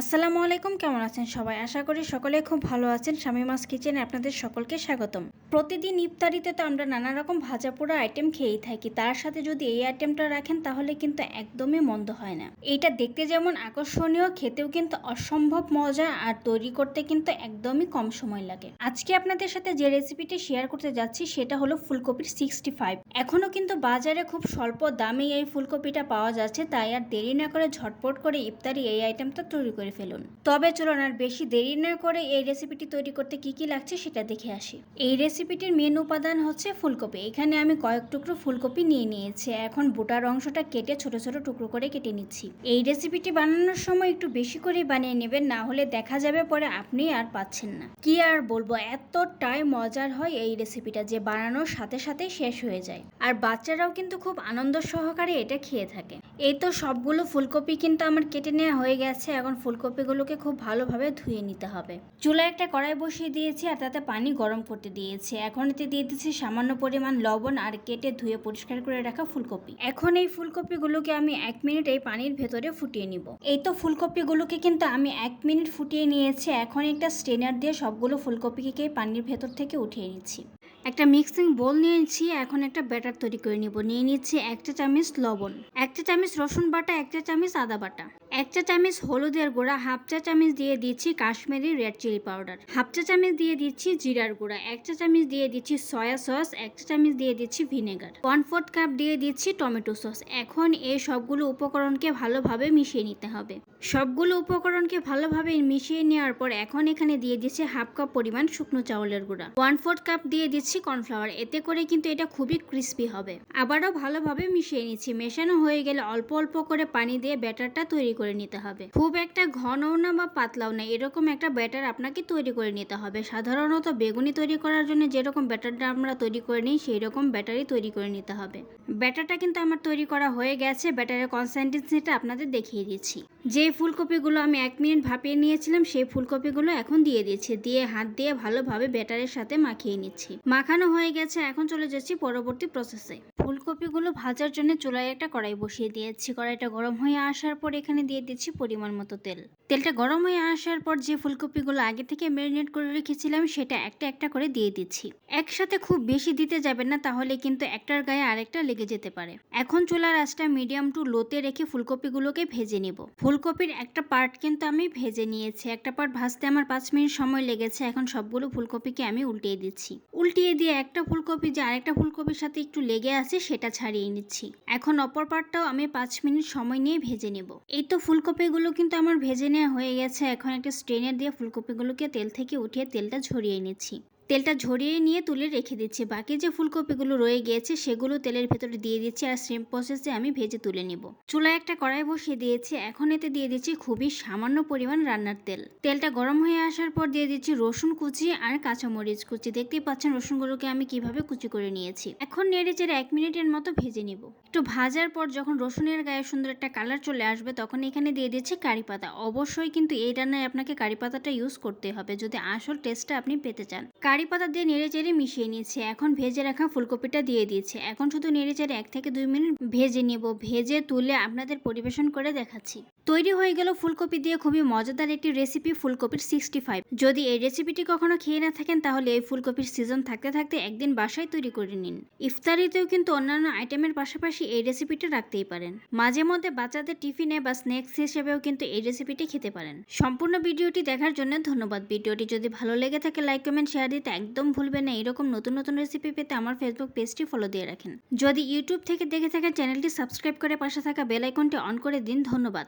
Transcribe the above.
আসসালামু আলাইকুম, কেমন আছেন সবাই? আশা করি সকলে খুব ভালো আছেন। স্বামী মাস কিচেনে আপনাদের সকলকে স্বাগতম। প্রতিদিন ইফতারিতে তো আমরা নানা রকম ভাজা পোড়া আইটেম খেয়েই থাকি। তার সাথে যদি এই আইটেমটা রাখেন, তাহলে কিন্তু একদমই মন্দ হয় না। এইটা দেখতে যেমন আকর্ষণীয়, খেতেও কিন্তু অসম্ভব মজা আর তৈরি করতে কিন্তু একদমই কম সময় লাগে। আজকে আপনাদের সাথে যে রেসিপিটি শেয়ার করতে যাচ্ছি, সেটা হলো ফুলকপির সিক্সটি ফাইভ এখনও কিন্তু বাজারে খুব স্বল্প দামে এই ফুলকপিটা পাওয়া যাচ্ছে, তাই আর দেরি না করে ঝটপট করে ইফতারি এই আইটেমটা তৈরি করে ফেলুন। তবে চলুন আর বেশি দেরি না করে এই রেসিপিটি তৈরি করতে কি কি লাগছে সেটা দেখে আসি। এই রেসিপিটির মেন উপাদান হচ্ছে ফুলকপি। এখানে আমি কয়েক টুকরো ফুলকপি নিয়ে নিয়েছি। এখন বোটার অংশটা কেটে ছোট ছোট টুকরো করে কেটে নিচ্ছি। এই রেসিপিটি বানানোর সময় একটু বেশি করে বানিয়ে নেবেন, না হলে দেখা যাবে পরে আপনি আর পাচ্ছেন না। কি আর বলব, এতটাই মজার হয় এই রেসিপিটা যে বানানোর সাথে সাথে শেষ হয়ে যায়। আর বাচ্চারাও কিন্তু খুব আনন্দ সহকারে এটা খেয়ে থাকে। এই তো সবগুলো ফুলকপি কিন্তু আমার কেটে নেওয়া হয়ে গেছে। এখন ফুলকপিগুলোকে খুব ভালোভাবে ধুয়ে নিতে হবে। চুলায় একটা কড়াই বসিয়ে দিয়েছি আর তাতে পানি গরম করতে দিয়েছি। এখন এতে দিয়ে দিচ্ছি সামান্য পরিমাণ লবণ আর কেটে ধুয়ে পরিষ্কার করে রাখা ফুলকপি। এখন এই ফুলকপিগুলোকে আমি এক মিনিট এই পানির ভেতরে ফুটিয়ে নিব। এই তো ফুলকপিগুলোকে কিন্তু আমি এক মিনিট ফুটিয়ে নিয়েছি। এখন একটা স্ট্রেনার দিয়ে সবগুলো ফুলকপিকে পানির ভেতর থেকে উঠিয়ে নিচ্ছি। একটা মিক্সিং বোল নিয়েছি এখন একটা ব্যাটার তৈরি করে নিব। নিয়ে নিচ্ছি এক চা চামচ লবণ, এক চা চামচ রসুন বাটা, এক চা চামচ আদা বাটা, এক চা চামচ হলুদের গুঁড়া, হাফ চা চামচ দিয়ে দিচ্ছি Kashmiri red chilli powder, half চা চামচ দিয়ে দিচ্ছি জিরার গুঁড়া, এক চা চামচ দিয়ে দিচ্ছি সয়া সস, এক চা চামচ দিয়ে দিচ্ছি ভিনেগার, ওয়ান ফোর্থ কাপ দিয়ে দিচ্ছি টমেটো সস। এখন এই সবগুলো উপকরণকে ভালোভাবে মিশিয়ে নিতে হবে। সবগুলো উপকরণকে ভালোভাবে মিশিয়ে নেওয়ার পর এখন এখানে দিয়ে দিচ্ছি হাফ কাপ পরিমাণ শুকনো চাউলের গুঁড়া, ওয়ান ফোর্থ কাপ দিয়ে দিচ্ছি কর্নফ্লাওয়ার, এতে করে কিন্তু এটা খুবই ক্রিস্পি হবে। আবারও ভালোভাবে মিশিয়ে নিচ্ছি। মেশানো হয়ে গেলে অল্প অল্প করে পানি দিয়ে ব্যাটারটা তৈরি করে নিতে হবে। খুব একটা ঘনও না বা পাতলাও না, এরকম একটা ব্যাটার আপনাকে তৈরি করে নিতে হবে। সাধারণত বেগুনি তৈরি করার জন্য যেরকম ব্যাটারটা আমরা তৈরি করে নিই সেই রকম ব্যাটারই তৈরি করে নিতে হবে। ব্যাটারটা কিন্তু আমার তৈরি করা হয়ে গেছে। ব্যাটারের কনসেন্টেন্সিটা আপনাদের দেখিয়ে দিচ্ছি। যে ফুলকপিগুলো আমি এক মিনিট ভাপিয়ে নিয়েছিলাম, সেই ফুলকপিগুলো এখন দিয়ে দিচ্ছি। দিয়ে হাত দিয়ে ভালোভাবে ব্যাটারের সাথে মাখিয়ে নিচ্ছি। মাখানো হয়ে গেছে, এখন চলে যাচ্ছি পরবর্তী প্রসেসে ফুলকপিগুলো ভাজার জন্য চুলায় একটা কড়াই বসিয়ে দিয়েছি। কড়াইটা গরম হয়ে আসার পর এখানে দিয়ে দিচ্ছি পরিমাণ মতো তেল। তেলটা গরম হয়ে আসার পর যে ফুলকপিগুলো আগে থেকে ম্যারিনেট করে রেখেছিলাম, সেটা একটা একটা করে দিয়ে দিচ্ছি। একসাথে খুব বেশি দিতে যাবেন না, তাহলে কিন্তু একটার গায়ে আরেকটা লেগে যেতে পারে। এখন চুলার আঁচটা মিডিয়াম টু লোতে রেখে ফুলকপিগুলোকে ভেজে নিব। ফুলকপির একটা পার্ট কিন্তু আমি ভেজে নিয়েছি। একটা পার্ট ভাজতে আমার পাঁচ মিনিট সময় লেগেছে। এখন সবগুলো ফুলকপিকে আমি উল্টিয়ে দিচ্ছি। উল্টিয়ে দিয়ে একটা ফুলকপি যে আরেকটা ফুলকপির সাথে একটু লেগে আছে সেটা ছাড়িয়ে নিচ্ছি। এখন অপর পার্টটাও আমি পাঁচ মিনিট সময় নিয়ে ভেজে নেব। এই তো ফুলকপিগুলো কিন্তু আমার ভেজে নেওয়া হয়ে গেছে। এখন একটা স্ট্রেনার দিয়ে ফুলকপিগুলোকে তেল থেকে উঠিয়ে তেলটা ঝরিয়ে নিচ্ছি। তেলটা ঝরিয়ে নিয়ে তুলে রেখে দিচ্ছি। বাকি যে ফুলকপিগুলো রয়ে গিয়েছে, সেগুলো তেলের ভেতরে দিয়ে দিচ্ছি আর সেম প্রসেসে আমি ভেজে তুলে নিব। চুলায় একটা কড়াই বসিয়ে দিয়েছি। এখন এতে দিয়ে দিচ্ছি খুবই সামান্য পরিমাণ রান্নার তেল। তেলটা গরম হয়ে আসার পর দিয়ে দিচ্ছি রসুন কুচি আর কাঁচামরিচ কুচি। দেখতেই পাচ্ছেন রসুনগুলোকে আমি কীভাবে কুচি করে নিয়েছি। এখন নেড়ে চেড়ে এক মিনিটের মতো ভেজে নিব। একটু ভাজার পর যখন রসুনের গায়ে সুন্দর একটা কালার চলে আসবে, তখন এখানে দিয়ে দিচ্ছি কারি পাতা। অবশ্যই কিন্তু এই রান্নায় আপনাকে কারি পাতাটা ইউজ করতে হবে, যদি আসল টেস্টটা আপনি পেতে চান। কারি পাতা দিয়ে নেড়ে চেড়ে মিশিয়ে নিয়েছি। এখন ভেজে রাখা ফুলকপিটা দিয়ে দিয়েছি। এখন শুধু নেড়ে চেড়ে এক থেকে দুই মিনিট ভেজে নেব। ভেজে তুলে আপনাদের পরিবেশন করে দেখাচ্ছি। তৈরি হয়ে গেল ফুলকপি দিয়ে খুবই মজাদার একটি রেসিপি ফুলকপির সিক্সটি ফাইভ। যদি এই রেসিপিটি কখনো খেয়ে না থাকেন, তাহলে এই ফুলকপির সিজন থাকতে থাকতে একদিন বাসায় তৈরি করে নিন। ইফতারিতেও কিন্তু অন্যান্য আইটেমের পাশাপাশি এই রেসিপিটা রাখতেই পারেন। মাঝে মধ্যে বাচ্চাদের টিফিনে বা স্ন্যাক্স হিসেবেও কিন্তু এই রেসিপিটি খেতে পারেন। সম্পূর্ণ ভিডিওটি দেখার জন্য ধন্যবাদ। ভিডিওটি যদি ভালো লেগে থাকে, লাইক, কমেন্ট, শেয়ার দিতে একদম ভুলবেন না। এরকম নতুন নতুন রেসিপি পেতে আমার ফেসবুক পেজটি ফলো দিয়ে রাখেন। যদি ইউটিউব থেকে দেখে থাকেন চ্যানেলটি সাবস্ক্রাইব করে পাশে থাকা বেল আইকনটি অন করে দিন, ধন্যবাদ।